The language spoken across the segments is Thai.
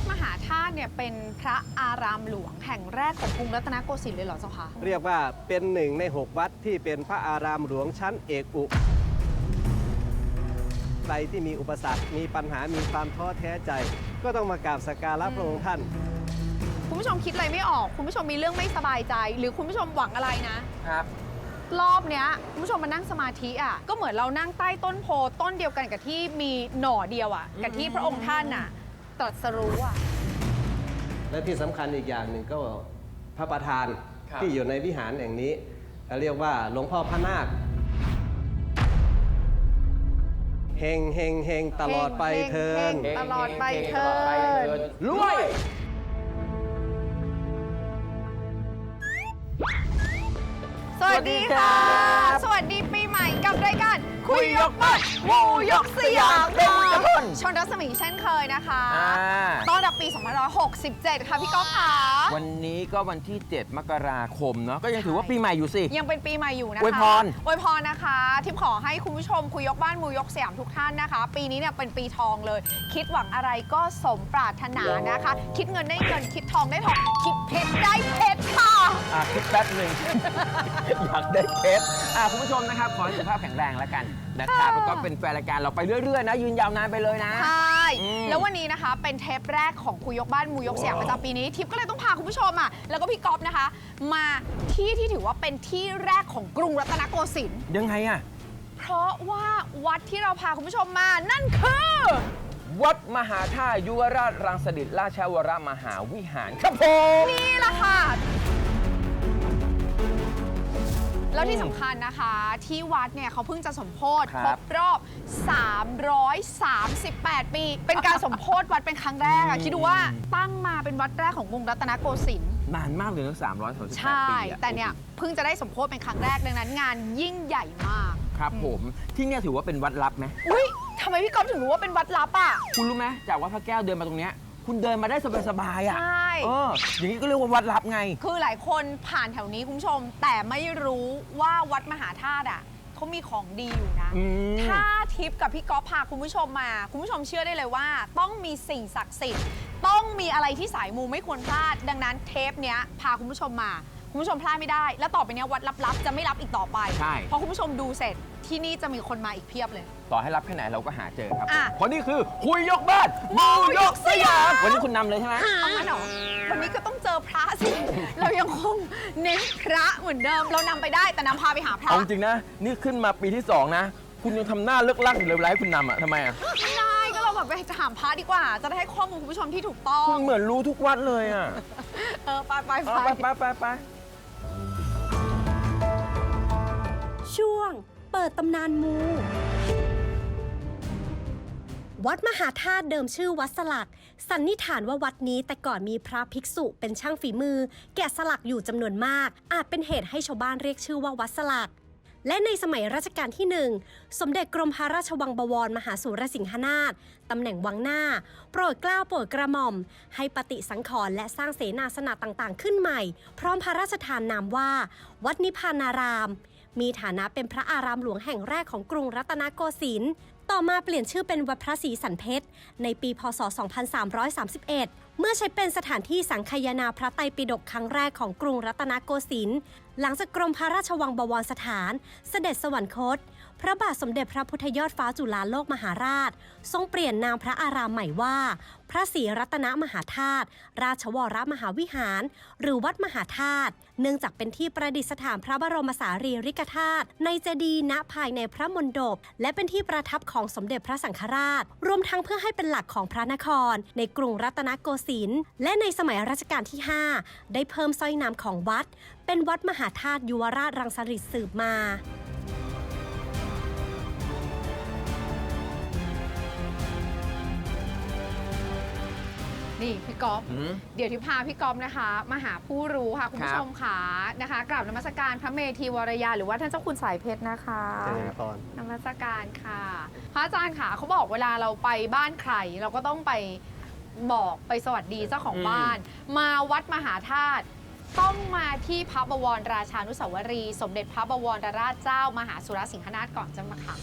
ดมหาธาตุเนี่ยเป็นพระอารามหลวงแห่งแรกของกรุงรัตนโกสินทร์เลยเหรอเจ้าคะเรียกว่าเป็นหนึ่งใน 6 วัดที่เป็นพระอารามหลวงชั้นเอกอุใครที่มีอุปสรรค มีปัญหา มีความท้อแท้ใจ ก็ต้องมากราบสักการะพระองค์ท่าน คุณผู้ชมคิดอะไรไม่ออก คุณผู้ชมมีเรื่องไม่สบายใจ หรือคุณผู้ชมหวังอะไรนะ ครับ รอบเนี้ยคุณผู้ชมมานั่งสมาธิอะก็เหมือนเรานั่งใต้ต้นโพต้นเดียวกันกับที่มีหน่อเดียวอะกับที่พระองค์ท่านอะ ตรัสรู้อะ และที่สำคัญอีกอย่างหนึ่งก็พระประธานครับ ที่อยู่ในวิหารแห่งนี้เรียกว่าหลวงพ่อพระนาคเฮงเฮงเฮงตลอดไปเทิน เฮง ตลอดไปเถิดตลอดไปเถิดรวย สวัสดีค่ะ สวัสดีปีใหม่กับรายการคุยยกบ้านวูยกสยามเด็กค่ะกระพุ่น ชนรัศมีเช่นเคยนะคะอ่า ต้อนรับปี 2567 ค่ะพี่ก๊อฟค่ะวันนี้ก็วันที่ 7 มกราคมเนาะก็ยังถือว่าปีใหม่อยู่สิ ยังเป็นปีใหม่อยู่นะคะอวยพร อวยพรนะคะทิพย์ขอให้คุณผู้ชมคุยยกบ้านมูยกสยามทุกท่านนะคะ ปีนี้เนี่ยเป็นปีทองเลย คิดหวังอะไรก็สมปรารถนานะคะ คิดเงินได้เงินคิดทองได้ทองคิดเพชรได้เพชรค่ะ อะคิดแป๊บหนึ่ง อยากได้เพชรอะคุณผู้ชมนะครับ ขอให้สุขภาพแข็งแรงแล้วกันนะครับค่ะ แล้วก็เป็นแฟนรายการเราไปเรื่อย ๆ นะ ยืนยาวนานไปเลยนะ ใช่ อืม แล้ววันนี้นะคะเป็นเทปแรกของคุยยกบ้านมูยกสยามประจำปีนี้ ทิพย์ก็เลยต้องพาคุณผู้ชมอะแล้วก็พี่ก๊อฟนะคะ มาที่ที่ถือว่าเป็นที่แรกของกรุงรัตนโกสินทร์ยังไงอะ เพราะว่าวัดที่เราพาคุณผู้ชมมานั่นคือ วัดมหาธาตุยุวราชรังสฤษราชวรมหาวิหารครับผม นี่แหละค่ะ แล้วที่สำคัญนะคะ ที่วัดเนี่ยเขาเพิ่งจะสมโพธิคครรับบรอบ 338 ปี เป็นการสมโพธิวัดเป็นครั้งแรกอะคิดดูว่าตั้งมาเป็นวัดแรกของกรุงรัตนโกสินทร์ นานมากเลยนะสามร้อยสามสิบใช่ ปีอะแต่เนี่ยเพิ่งจะได้สมโพธิเป็นครั้งแรกดังนั้น งานยิ่งใหญ่มาก ครับผม ที่เนี่ยถือว่าเป็นวัดลับไหมอุ้ยทำไมพี่ก๊อฟถึงรู้ว่าเป็นวัดลับอะ คุณรู้ไหมจากวัดพระแก้วเดินมาตรงเนี้ย คุณเดินมาได้สบายๆอะใช่ เอออย่างนี้ก็เรียกว่าวัดลับไง คือหลายคนผ่านแถวนี้คุณผู้ชม แต่ไม่รู้ว่าวัดมหาธาตุอะเขามีของดีอยู่นะ อืม ถ้าทิปกับพี่ก๊อฟพาคุณผู้ชมมา คุณผู้ชมเชื่อได้เลยว่า ต้องมีสิ่งศักดิ์สิทธิ์ ต้องมีอะไรที่สายมูไม่ควรพลาด ดังนั้นเทปเนี้ยพาคุณผู้ชมมา คุณผู้ชมพลาดไม่ได้ แล้วต่อไปเนี้ยวัดลับๆ จะไม่รับอีกต่อไป ใช่เพราะคุณผู้ชมดูเสร็จ ที่นี่จะมีคนมาอีกเพียบเลย ต่อให้รับแค่ไหนเราก็หาเจอครับอะเพราะนี่คือคุยยกบ้านมูยกสยามวันนี้คุณนำเลยใช่ไหม เอางั้นเหรอวันนี้ก็ต้องเจอพระสิ เรายังคงเน้นพระเหมือนเดิม เรานำไปได้แต่นำพาไปหาพระเอาจริงๆนะ นี่ขึ้นมาปีที่ 2 นะ คุณยังทำหน้าเลิกลักอยู่เลยเวลาให้คุณนำอะทำไมอะ ไม่ได้ก็เราแบบไปถามพระดีกว่า จะได้ให้ข้อมูลคุณผู้ชมที่ถูกต้อง คุณเหมือนรู้ทุกวัดเลยอะเออไปไปเอาไปไป ไปไปไป ช่วง เปิดตำนานมู วัดมหาธาตุเดิมชื่อวัดสลัก สันนิษฐานว่าวัดนี้แต่ก่อนมีพระภิกษุเป็นช่างฝีมือ แกะสลักอยู่จำนวนมาก อาจเป็นเหตุให้ชาวบ้านเรียกชื่อว่าวัดสลักและในสมัยรัชกาลที่หนึ่งสมเด็จกรมพระราชวังบวรมหาสุรสิงหนาถตำแหน่งวังหน้า โปรดเกล้าโปรดกระหม่อม ให้ปฏิสังขรณ์และสร้างเสนาสนะต่างๆ ขึ้นใหม่ พร้อมพระราชทานนามว่า วัดนิพพานาราม มีฐานะเป็นพระอารามหลวงแห่งแรกของกรุงรัตนโกสินทร์ ต่อมาเปลี่ยนชื่อเป็นวัดพระศรีสันเพชร ในปี พศ 2331 เมื่อใช้เป็นสถานที่สังคายนาพระไตรปิฎกครั้งแรกของกรุงรัตนโกสินทร์หลังจากกรมพระราชวังบวรสถาน เสด็จสวรรคต พระบาทสมเด็จพระพุทธยอดฟ้าจุฬาโลกมหาราช ทรงเปลี่ยนนามพระอารามใหม่ว่า พระศรีรัตนมหาธาตุราชวรมหาวิหาร หรือวัดมหาธาตุเนื่องจากเป็นที่ประดิษฐานพระบรมสารีริกธาตุในเจดีย์ณภายในพระมณฑปและเป็นที่ประทับของสมเด็จพระสังฆราช รวมทั้งเพื่อให้เป็นหลักของพระนคร ในกรุงรัตนโกสินทร์และในสมัยรัชกาลที่ 5 ได้เพิ่มสร้อยนามของวัด เป็นวัดมหาธาตุยุวราชรังสฤษสืบมานี่พี่ก๊อฟหืมเดี๋ยวที่พาพี่ก๊อฟนะคะ มาหาผู้รู้ค่ะ คุณครัผู้บชมค่ะนะคะกราบนมัสการพระเมธีวรยา หรือว่าท่านเจ้าคุณสายเพชรนะคะเจริญพรนมัสการค่ะ พระอาจารย์ค่ะเขาบอกเวลาเราไปบ้านใครเราก็ต้องไป บอกไปสวัสดีเจ้าของอืมบ้าน มาวัดมหาธาตุต้องมาที่พระบวรราชานุสาวรีย์สมเด็จพระบวรราชเจ้ามหาสุรสิงหนาถก่อนจะมาค่ะ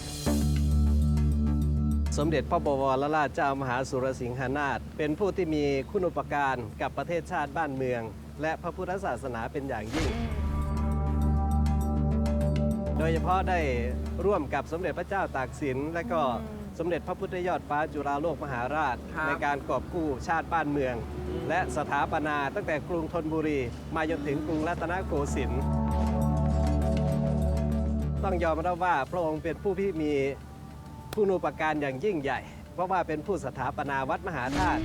สมเด็จพระบวรราชเจ้ามหาสุรสิงหนาถเป็นผู้ที่มีคุณอุปการกับประเทศชาติบ้านเมือง และพระพุทธศาสนาเป็นอย่างยิ่ง โดยเฉพาะได้ร่วมกับสมเด็จพระเจ้าตากสินและก็ สมเด็จพระพุทธยอดฟ้าจุฬาโลกมหาราช ครับ ในการกอบกู้ชาติบ้านเมือง และสถาปนาตั้งแต่กรุงธนบุรี มาจนถึงกรุงรัตนโกสินทร์ต้องยอมรับว่าพระองค์เป็นผู้ที่มีคุณูปการอย่างยิ่งใหญ่ เพราะว่าเป็นผู้สถาปนาวัดมหาธาตุ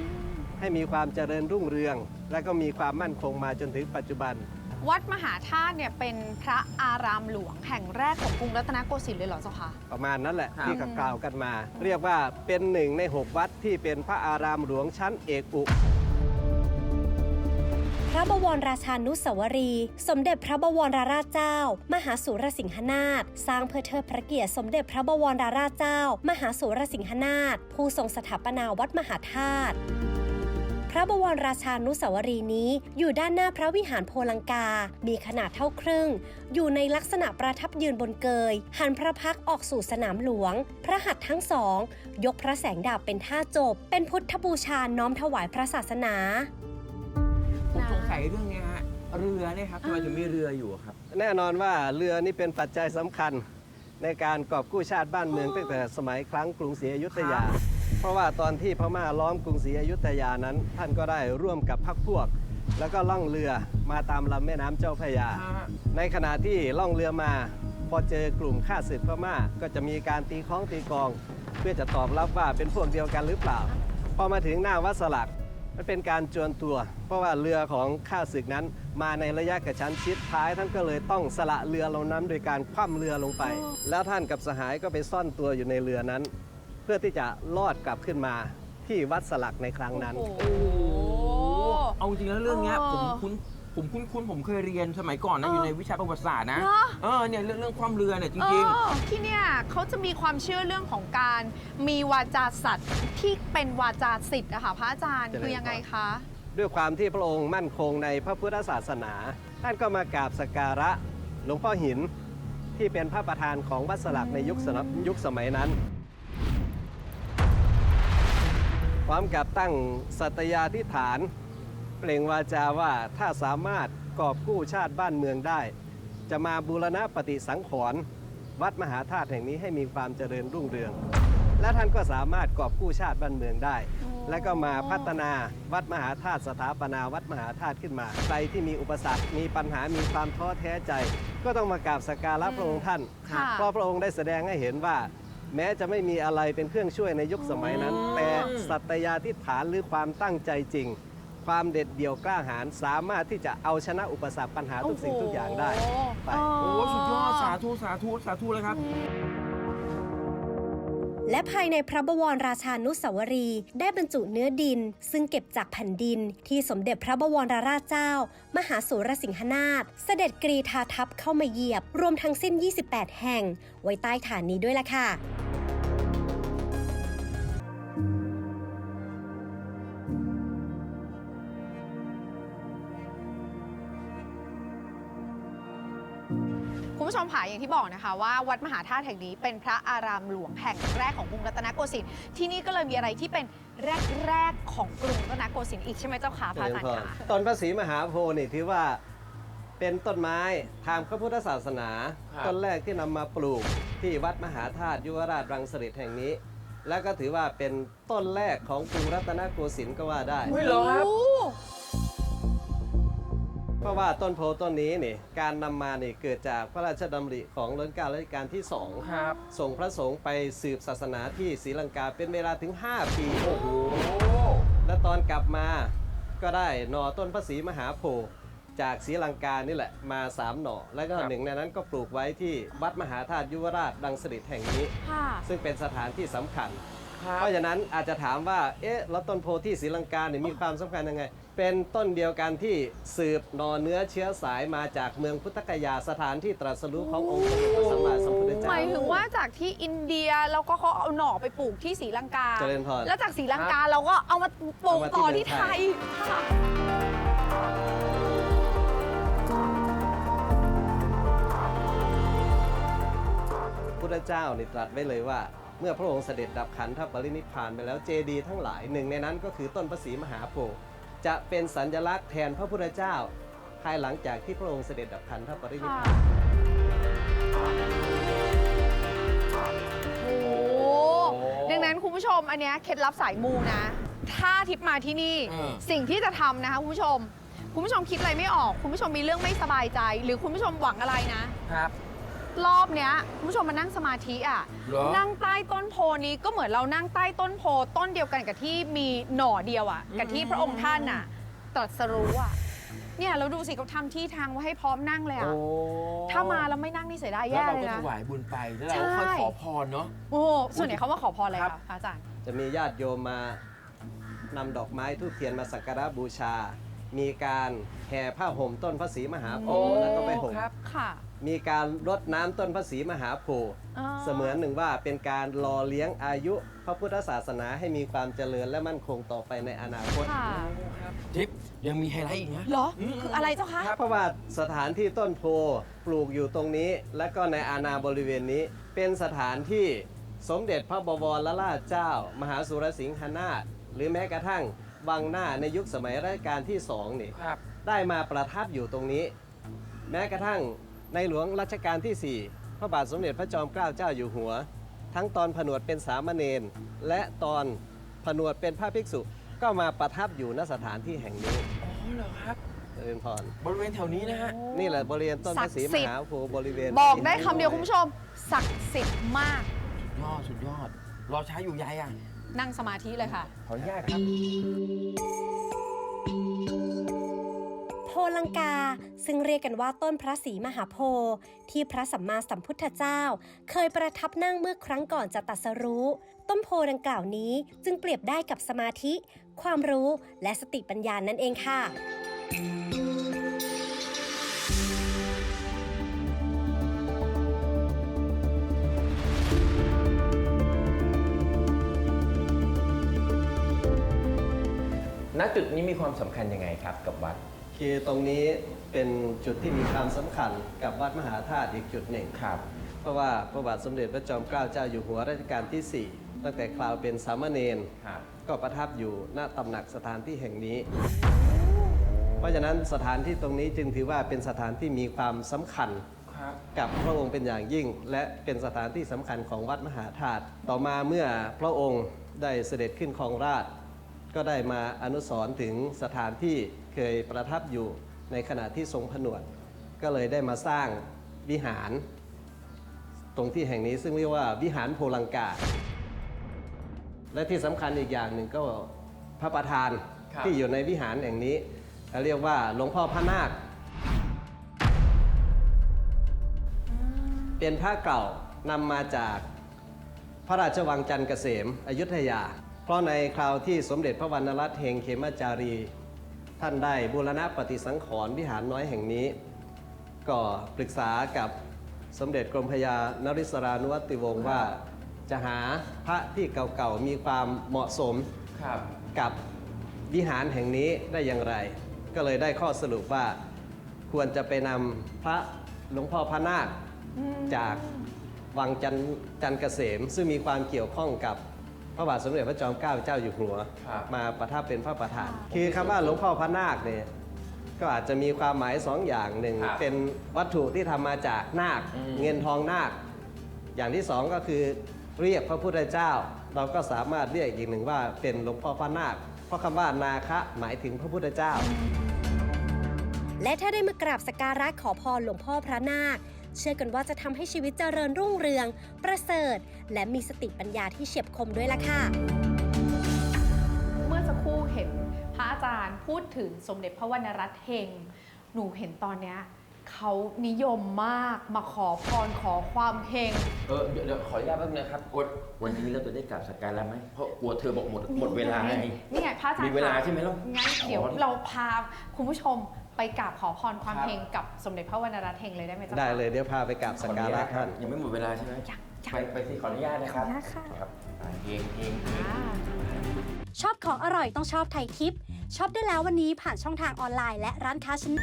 ให้มีความเจริญรุ่งเรือง และก็มีความมั่นคงมาจนถึงปัจจุบัน วัดมหาธาตุเนี่ยเป็นพระอารามหลวงแห่งแรกของกรุงรัตนโกสินทร์เลยเหรอเจ้าคะ ประมาณนั้นแหละครับที่กล่าวกันมา เรียกว่าเป็นหนึ่งใน 6 วัดที่เป็นพระอารามหลวงชั้นเอกอุพระบวรราชานุสาวรีย์สมเด็จพระบวรราชเจ้า มหาสุรสิงหนาถสร้างเพื่อเทิดพระเกียรติสมเด็จพระบวรราชเจ้า มหาสุรสิงหนาถผู้ทรงสถาปนาวัดมหาธาตุ พระบวรราชานุสาวรีย์นี้ อยู่ด้านหน้าพระวิหารโพลังกา มีขนาดเท่าครึ่ง อยู่ในลักษณะประทับยืนบนเกย หันพระพักตร์ออกสู่สนามหลวง พระหัตถ์ทั้งสอง ยกพระแสงดาบเป็นท่าจบ เป็นพุทธบูชาน้อมถวายพระศาสนาผมสงสัยเรื่องเนี้ยฮะเรือเนี่ยครับทำไมถึงมีเรืออยู่อะครับ แน่นอนว่าเรือนี่เป็นปัจจัยสำคัญ ในการกอบกู้ชาติบ้านเมืองตั้งแต่สมัยครั้งกรุงศรีอยุธยา เพราะว่าตอนที่พม่าล้อมกรุงศรีอยุธยานั้น ท่านก็ได้ร่วมกับพรรคพวก แล้วก็ล่องเรือมาตามลำแม่น้ำเจ้าพระยา ในขณะที่ล่องเรือมา พอเจอกลุ่มข้าศึกพม่าก็จะมีการตีข้องตีกอง เพื่อจะตอบรับว่าเป็นพวกเดียวกันหรือเปล่า พอมาถึงหน้าวัดสลักมันเป็นการจวนตัว เพราะว่าเรือของข้าศึกนั้น มาในระยะกระชั้นชิดท้ายท่านก็เลยต้องสละเรือลงน้ำโดยการคว่ำเรือลงไป แล้วท่านกับสหายก็ไปซ่อนตัวอยู่ในเรือนั้น เพื่อที่จะลอดกลับขึ้นมาที่วัดสลักในครั้งนั้น โอ้โห เอาจริงแล้วเรื่องเนี้ยเอผมอคุ้นผมคุ้นคุ้นผมเคยเรียนสมัยก่อนนะ เออออยู่ในวิชาประวัติศาสตร์นะ เหรอ เออเนี่ยเรื่องเรื่องความเรือเนี่ยจเอริง อที่เนี่ยเขาจะมีความเชื่อเรื่องของการมีวาจาสัตว์ที่เป็นวาจาสิทธิ์อะค่ะพระอาจารย์เจริญพร คือยังไงคะ ด้วยความที่พระองค์มั่นคงในพระพุทธศาสนาท่านก็มากราบสักการะหลวงพ่อหินที่เป็นพระประธานของวัดสลักในยุคสมัยยุคสมัยนั้น ร้อมกับตั้งสัตยาธิฐาน เปล่งวาจาว่าถ้าสามารถกอบกู้ชาติบ้านเมืองได้ จะมาบูรณะปฏิสังขรณ์วัดมหาธาตุแห่งนี้ให้มีความเจริญรุ่งเรือง และท่านก็สามารถกอบกู้ชาติบ้านเมืองได้ และก็มาพัฒนาวัดมหาธาตุสถาปนาวัดมหาธาตุขึ้นมา ใครที่มีอุปสรรค มีปัญหา มีความท้อแท้ใจ ก็ต้องมากราบสักการะพระองค์ท่าน ค่ะ เพราะพระองค์ได้แสดงให้เห็นว่า แม้จะไม่มีอะไรเป็นเครื่องช่วยในยุคสมัยนั้น แต่สัตยาธิฐานหรือความตั้งใจจริง ความเด็ดเดี่ยวกล้าหาญสามารถที่จะเอาชนะอุปสรรคปัญหาทุกสิ่งทุกอย่างได้ไป โอ้ๆโหโอ้สุดยอดสาธุสาธุสาธุเลยครับ และภายในพระบวรราชานุสาวรี ได้บรรจุเนื้อดิน ซึ่งเก็บจากแผ่นดิน ที่สมเด็จพระบวรราชเจ้า มหาสุรสิงหนาถเสด็จกรีธาทัพเข้ามาเหยียบ รวมทั้งสิ้น 28 แห่ง ไว้ใต้ฐานนี้ด้วยล่ะค่ะ ผู้ชมค่ะอย่างที่บอกนะคะว่าวัดมหาธาตุแห่งนี้เป็นพระอารามหลวงแห่งแรกของกรุงรัตนโกสินทร์ที่นี่ก็เลยมีอะไรที่เป็นแรกๆของกรุงรัตนโกสินทร์อีกใช่ไหมเจ้าค่ะพระอาจารย์คะต้นพระศรีมหาโพธิ์นี่ถือว่าเป็นต้นไม้ทางพระพุทธศาสนา ครับ ต้นแรกที่นำมาปลูกที่วัดมหาธาตุยุวราชรังสฤษแห่งนี้ แล้วก็ถือว่าเป็นต้นแรกของกรุงรัตนโกสินทร์ก็ว่าได้ อุ้ยเหรอครับ โอ้ เพราะว่าต้นโพต้นนี้นี่การนำมานี่เกิดจากพระราชดำริของรัชกาลรัชกาลที่สองครับ ส่งพระสงฆ์ไปสืบศาสนาที่ศรีลังกาเป็นเวลาถึง 5 ปีโอ้โหและตอนกลับมาก็ได้หน่อต้นพระศรีมหาโพธิ์จากศรีลังกานี่แหละมา 3 หน่อ แล้วก็ครับ หนึ่งในนั้นก็ปลูกไว้ที่วัดมหาธาตุยุวราชดังสฤษแห่งนี้ ค่ะ ซึ่งเป็นสถานที่สำคัญ ครับเพราะฉะนั้นอาจจะถามว่าเอ๊ะแล้วต้นโพธิ์ที่ศรีลังกาเนี่ยมีความสำคัญยังไง เป็นต้นเดียวกันที่สืบหนอเนื้อเชื้อสายมาจากเมืองพุทธกยาสถานที่ตรัสรู้ขององค์สมเด็จพระสัมมาสัมพุทธหเจ้ามายถึงว่าจากที่อินเดียแล้วก็เขาเอาหน่อไปปลูกที่ศรีลังกา เจริญพรแล้วจากศรีลังกาเราก็เอามาปลูกเอามาที่ต่อเมืองที่ไทไทยยค่ะ พุทธเจ้านี่ตรัสไว้เลยว่า เมื่อพระองค์เสด็จดับขันธปรินิพพานไปแล้วเจดีย์ทั้งหลายหนึ่งในนั้นก็คือต้นพระศรีมหาโพธิ์จะเป็นสัญลักษณ์แทนพระพุทธเจ้า ภายหลังจากที่พระองค์เสด็จดับขันธปรินิพค่ะพานโอ้โหดังนั้นคุณผู้ชมอันเนี้ยเคล็ดลับสายมูนะ ถ้าทิปมาที่นี่ อืม สิ่งที่จะทำนะคะคุณผู้ชม คุณผู้ชมคิดอะไรไม่ออก คุณผู้ชมมีเรื่องไม่สบายใจ หรือคุณผู้ชมหวังอะไรนะ ครับ รอบเนี้ยคุณผู้ชมมานั่งสมาธิอะ เหรอ นั่งใต้ต้นโพนี้ก็เหมือนเรานั่งใต้ต้นโพต้นเดียวกันกับที่มีหน่อเดียวอะ กับที่พระองค์ท่านอะตรัสรู้อะ เนี่ยเราดูสิเขาทำที่ทางไว้ให้พร้อมนั่งเลยอะ ถ้ามาแล้วไม่นั่งนี่เสียดายแล้วแย่เราเลยก็นะ ถวายบุญไปแล้วเราก็ค่อยใช่ ขอพรเนาะ โอ้โหส่วนใหญ่เขามาขอพรอะไรครัคะบ พระอาจารย์ จะมีญาติโยมมานำดอกไม้ทูบเทียนมาสักการะบูชา มีการแห่ผ้าห่มต้นพระศรีมหาโพธิ์แล้วก็ไปห่ม ครับ ค่ะ มีการรดน้ำต้นพระศรีมหาโพธิ์อ่าเสมือนหนึ่งว่าเป็นการรอเลี้ยงอายุพระพุทธศาสนาให้มีความเจริญและมั่นคงต่อไปในอนาคต ค่ะทิปยังมีไฮไลท์อีกนะ เหรอ คืออะไรเจ้าคะ เพราะว่าสถานที่ต้นโพปลูกอยู่ตรงนี้ และก็ในอาณาบริเวณนี้ เป็นสถานที่สมเด็จพระบวรราชเจ้า มหาสุรสิงหนาถหรือแม้กระทั่ง วังหน้าในยุคสมัยรัชกาลที่สองนี่ครับ ได้มาประทับอยู่ตรงนี้ แม้กระทั่งในหลวงรัชกาลที่ 4 พระบาทสมเด็จพระจอมเกล้าเจ้าอยู่หัว ทั้งตอนผนวดเป็นสามเณรและตอนผนวดเป็นพระภิกษุ ก็มาประทับอยู่ณสถานที่แห่งนี้อ๋อเหรอครับ เจริญพร บริเวณแถวนี้นะฮะ นี่แหละบริเวณต้นพระศรีศักดิ์มสิทธิ์หาโพธิ์บริเวณบอกได้คำเดียวคุณผู้ชมศักดิ์สิทธิ์มากยอด สุดยอด รอช้าอยู่ใยอะ นั่งสมาธิเลยค่ะ ขออนุญาตครับ โพลังกา ซึ่งเรียกกันว่าต้นพระศรีมหาโพธิ์ที่พระสัมมาสัมพุทธเจ้า เคยประทับนั่งเมื่อครั้งก่อนจะตรัสรู้ ต้นโพดังกล่าวนี้จึงเปรียบได้กับสมาธิ ความรู้และสติปัญญานั่นเองค่ะ ณจุดนี้มีความสำคัญยังไงครับกับวัด คือตรงนี้เป็นจุดที่มีความสำคัญกับวัดมหาธาตุอีกจุดหนึ่ง ครับ เพราะว่าพระบาทสมเด็จพระจอมเกล้าเจ้าอยู่หัวรัชกาลที่ 4 ตั้งแต่คราวเป็นสามเณรครับ ก็ประทับอยู่ณตำหนักสถานที่แห่งนี้ เพราะฉะนั้นสถานที่ตรงนี้จึงถือว่าเป็นสถานที่มีความสำคัญ ครับ กับพระองค์เป็นอย่างยิ่ง และเป็นสถานที่สำคัญของวัดมหาธาตุต่อมาเมื่อพระองค์ได้เสด็จขึ้นครองราชย์ ก็ได้มาอนุสรณ์ถึงสถานที่เคยประทับอยู่ในขณะที่ทรงผนวด ก็เลยได้มาสร้างวิหาร ตรงที่แห่งนี้ซึ่งเรียกว่าวิหารโพลังกา และที่สำคัญอีกอย่างหนึ่งก็พระประธานครับที่อยู่ในวิหารแห่งนี้ เรียกว่าหลวงพ่อพระนาค เป็นพระเก่านำมาจากพระราชวังจันทร์เกษมอยุธยา เพราะในคราวที่สมเด็จพระวรรณรัตน์เฮงเขมจารี ท่านได้บูรณะปฏิสังขรณ์วิหารน้อยแห่งนี้ ก็ปรึกษากับสมเด็จกรมพระยานริศรานุวัติวงศ์ว่าจะหาพระที่เก่าๆมีความเหมาะสมครับกับวิหารแห่งนี้ได้อย่างไร ก็เลยได้ข้อสรุปว่าควรจะไปนำพระหลวงพ่อพระนาคจากวังจันจันทร์เกษม ซึ่งมีความเกี่ยวข้องกับ พระบาทสมเด็จพระจอมเกล้าเจ้าอยู่หัว ครับ มาประทับเป็นพระประธานคือคำว่าหลวงพ่อพระนาคเนี่ยก็อาจจะมีความหมายสองอย่างหนึ่งครับเป็นวัตถุที่ทำมาจากนาคอืม เงินทองนาค อย่างที่สองก็คือเรียกพระพุทธเจ้า เราก็สามารถเรียกอีกหนึ่งว่าเป็นหลวงพ่อพระนาค เพราะคำว่านาคะหมายถึงพระพุทธเจ้า และถ้าได้มากราบสักการะขอพรหลวงพ่อพระนาค เชื่อกันว่าจะทำให้ชีวิตเจริญรุ่งเรือง ประเสริฐ และมีสติปัญญาที่เฉียบคมด้วยล่ะค่ะ เมื่อสักครู่เห็นพระอาจารย์พูดถึงสมเด็จพระวรรณรัตน์เฮง หนูเห็นตอนเนี้ยเขานิยมมากมาขอพรขอความเฮง เออเดี๋ยวเดี๋ยวขออนุญาตแป๊บนึงนะครับวันวันนี้เราจะได้กลับสักการะไหมเพราะกลัวเธอบอกหมดหมดเวลาไงนี่ไงพระอาจารย์มีเวลาคะใช่ไหมล่ะงั้นเดี๋ยวอ๋อเราพาคุณผู้ชม ไปกราบขอพรความครับเฮงกับสมเด็จพระวรรณรัตน์เฮงเลยได้ไหมจ๊ะได้เลยเดี๋ยวพาไปกราบขสัอกอนุการะญาตครัท่าบนยังไม่หมดเวลาใช่ไหมยังยังไปไปที่ขออนุญาตนะครับขออนุญาตค่ะครับอ่าเฮงเฮงเฮง อ่า ชอบของอร่อยต้องชอบไทยทิปช็อปได้แล้ววันนี้ผ่านช่องทางออนไลน์และร้านค้าชั้น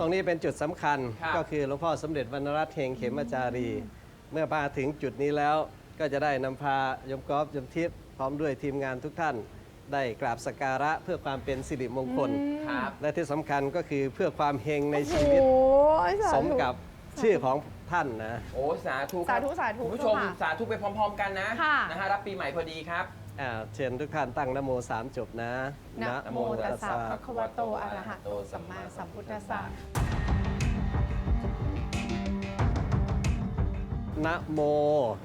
ตรงนี้เป็นจุดสำคัญครับ ก็คือหลวงพ่อสมเด็จวรรณรัตน์เฮงเขมจารี เมื่อมาถึงจุดนี้แล้ว ก็จะได้นำพายมกอฟยมทิพย์พร้อมด้วยทีมงานทุกท่าน ได้กราบสักการะเพื่อความเป็นสิริมงคล ครับ และที่สำคัญก็คือเพื่อความเฮงในชีวิต โอ้ยาสธุ มกับชื่อของท่านนะ โอ้ สาธุครับสาธุสาธุคุณผู้ชมค่ะสาธุไปพร้อม ๆ กันนะค่ะ นะฮะรับปีใหม่พอดีครับ อ่าเชิญทุกท่านตั้งนะโมสามจบนะนะโมตัสสะภะคะวะโตอะระหะโตสัมมาสัมพุทธัสสะนะโม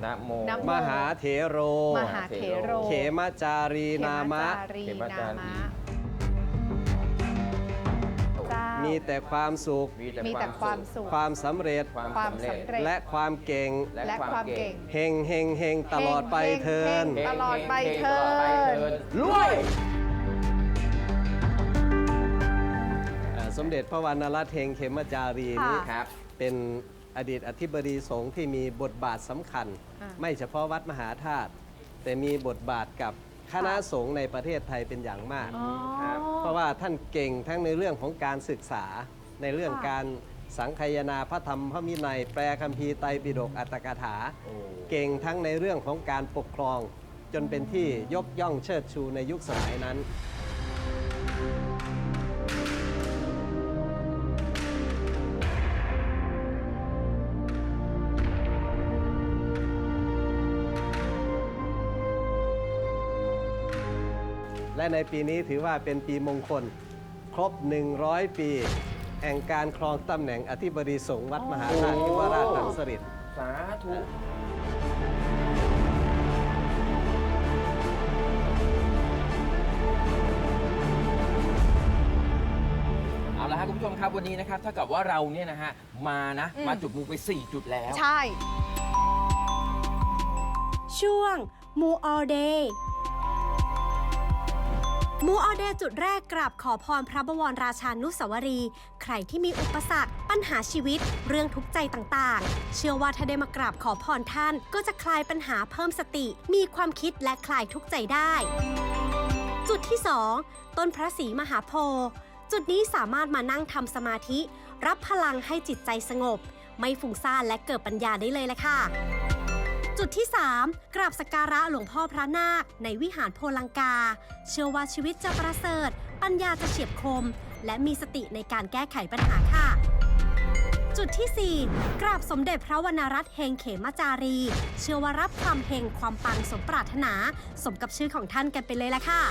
นะโมนะโมหาเถโร มหาเถโร เขมจารีนามะ เขจารีเขมจารีนามะ มีแต่ความสุข มีแต่ความสุข ความสำเร็จ ความความสำเร็จสำเร็จ และความเก่ง และความเก่ง เฮงเฮงเฮงตลอดไปเทินเฮงตลอดไปเถิดตลอดไปเถิดรวยอ่าสมเด็จพระวรรณรัตน์เฮงเขมจารีนี้ค่ะครับเป็นอดีตอธิบดีสงฆ์ที่มีบทบาทสำคัญอ่าไม่เฉพาะวัดมหาธาตุแต่มีบทบาทกับ คณะสงฆ์ในประเทศไทยเป็นอย่างมาก อ๋อ ครับเพราะว่าท่านเก่งทั้งในเรื่องของการศึกษา ในเรื่องค่ะ การสังคายนาพระธรรมพระมินัย แปลคัมภีร์ไตรปิฎกอัตถกถา โอ้เก่งทั้งในเรื่องของการปกครอง จนเป็นที่ยกย่องเชิดชูในยุคสมัยนั้น และในปีนี้ถือว่าเป็นปีมงคล ครบ 100 ปี แห่งการครองตำแหน่งอธิบดีสงฆ์วัดมหาธาตุยุวราชรังสฤษสาธุเอาละครับคุณผู้ชมครับวันนี้นะครับถ้ากับว่าเราเนี่ยนะฮะมานะอืม มาจุดมูไป 4 จุดแล้ว ใช่ ช่วงมูออเดย์ มูออเดจุดแรกกราบขอพรพระบวรราชานุสาวรี ใครที่มีอุปสรรค ปัญหาชีวิต เรื่องทุกข์ใจต่างๆ เชื่อว่าถ้าได้มากราบขอพรท่าน ก็จะคลายปัญหาเพิ่มสติ มีความคิดและคลายทุกข์ใจได้ จุดที่ 2 ต้นพระศรีมหาโพธิ์จุดนี้สามารถมานั่งทำสมาธิ รับพลังให้จิตใจสงบ ไม่ฟุ้งซ่านและเกิดปัญญาได้เลยละค่ะ จุดที่ 3 กราบสกการะหลวงพ่อพระนาค ในวิหารโพลังกา เชื่อว่าชีวิตจะประเสริฐ ปัญญาจะเฉียบคม และมีสติในการแก้ไขปัญหาค่ะ จุดที่ 4 กราบสมเด็จพระวรรณรัตน์เฮงเขมจารี เชื่อว่ารับความเฮงความปังสมปรารถนา สมกับชื่อของท่านกันไปเลยละค่ะ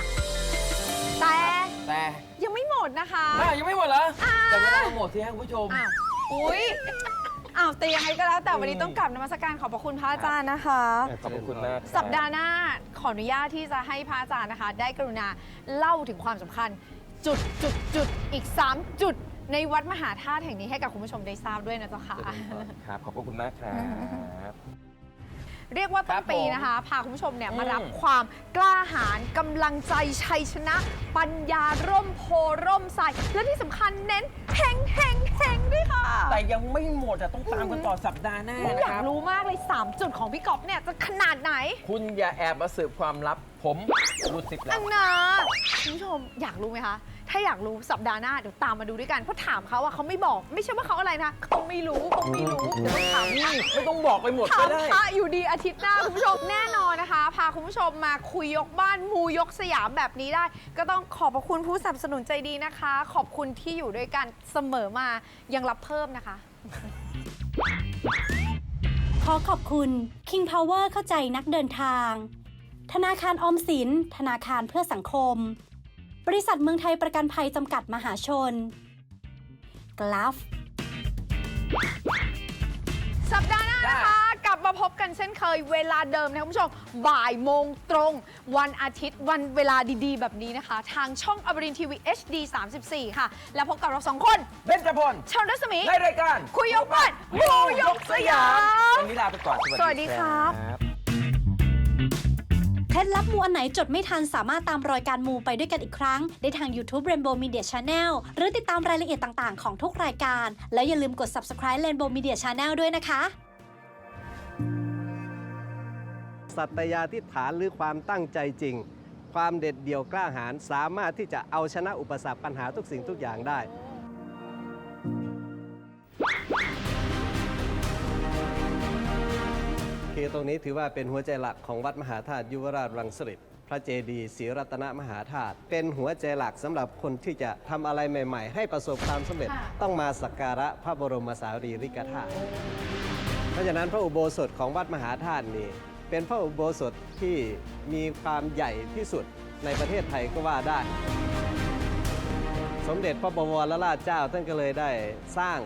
แต่แต่ยังไม่หมดนะคะอะยังไม่หมดเหรอแต่เวลาเราหมดที่ให้คุณผู้ชมอ้าวอุ้ย อ้าวแต่ยังไงก็แล้วแต่วันนี้อืมต้องกลับนมัสการขอบพระคุณพระอาจารย์นะคะ ขอบคุณมากครับ สัปดาห์หน้าขออนุญาตที่จะให้พระอาจารย์นะคะ ได้กรุณาเล่าถึงความสำคัญ จุดจุดจุดอีก 3 จุดในวัดมหาธาตุแห่งนี้ให้กับคุณผู้ชมได้ทราบด้วยนะเจ้าค่ะ ครับ ขอบพระคุณมากครับ เรียกว่าต้นปีครับผมนะคะ พาคุณผู้ชมเนี่ยอืมมารับความกล้าหาญกำลังใจชัยชนะ ปัญญาร่มโพร่มใสและที่สำคัญเน้นเฮงเฮงเฮงด้วยค่ะ แต่ยังไม่หมดอะต้องตามกันต่อสัปดาห์หน้าผมนะอยาคกรับรู้มากเลย 3 จุดของพี่ก๊อฟเนี่ยจะขนาดไหน คุณอย่าแอบมาสืบความลับ ผมรู้สิบแล้อัว งนาคุณผู้ชมอยากรู้ไหมคะ ถ้าอยากรู้สัปดาห์หน้าเดี๋ยวตามมาดูด้วยกันเพราะถามเขาว่าเขาไม่บอก ไม่ใช่ว่าเขาอะไรนะเขาไม่รู้เขาไม่รู้เดี๋ยวต้องถามไม่ต้องบอกไปหมดถาก็มได้ พระอยู่ดีอาทิตย์หน้า คุณผู้ชมแน่นอนนะคะ พาคุณผู้ชมมาคุยยกบ้านมูยกสยามแบบนี้ได้ ก็ต้องขอบพระคุณผู้สนับสนุนใจดีนะคะ ขอบคุณที่อยู่ด้วยกันเสมอมายังรับเพิ่มนะคะ ขอขอบคุณ King Power เข้าใจนักเดินทาง ธนาคารออมสิน ธนาคารเพื่อสังคม บริษัทเมืองไทยประกันภัยจำกัดมหาชนกลัฟสัปดาห์หน้านะคะ กลับมาพบกันเช่นเคยเวลาเดิมนะคุณผู้ชมบ่ายโมงตรง วันอาทิตย์วันเวลาดีๆ แบบนี้นะคะ ทางช่องอมรินทีวี HD 34 ค่ะ แล้วพบกับเราสองคนเบนจพลชนรัศมีในรายการคุยยกบ้านมูยกสยามวันนี้ลาไปก่อน สวัสดีครับ เคล็ดลับมูอันไหนจดไม่ทันสามารถตามรอยการมูไปด้วยกันอีกครั้ง ได้ทาง YouTube Rainbow Media Channel หรือติดตามรายละเอียดต่างๆ ของทุกรายการ แล้วอย่าลืมกด subscribe Rainbow Media Channel ด้วยนะคะ สัตยาธิษฐานหรือความตั้งใจจริง ความเด็ดเดี่ยวกล้าหาญสามารถที่จะเอาชนะอุปสรรคปัญหาทุกสิ่งทุกอย่างได้ คือตรงนี้ถือว่าเป็นหัวใจหลักของวัดมหาธาตุยุวราชรังสฤษพระเจดีย์ศรีรัตนมหาธาตุเป็นหัวใจหลักสำหรับคนที่จะทำอะไรใหม่ ๆ ให้ประสบความสำเร็จค่ะต้องมาสักการะพระบรมสารีริกธาตุเพราะฉะนั้นพระอุโบสถของวัดมหาธาตุนี่เป็นพระอุโบสถที่มีความใหญ่ที่สุดในประเทศไทยก็ว่าได้ สมเด็จพระบวรราชเจ้าท่านก็เลยได้สร้าง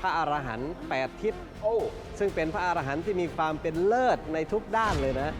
พระอรหันต์แปดทิศโอ้ ซึ่งเป็นพระอรหันต์ที่มีความเป็นเลิศในทุกด้านเลยนะ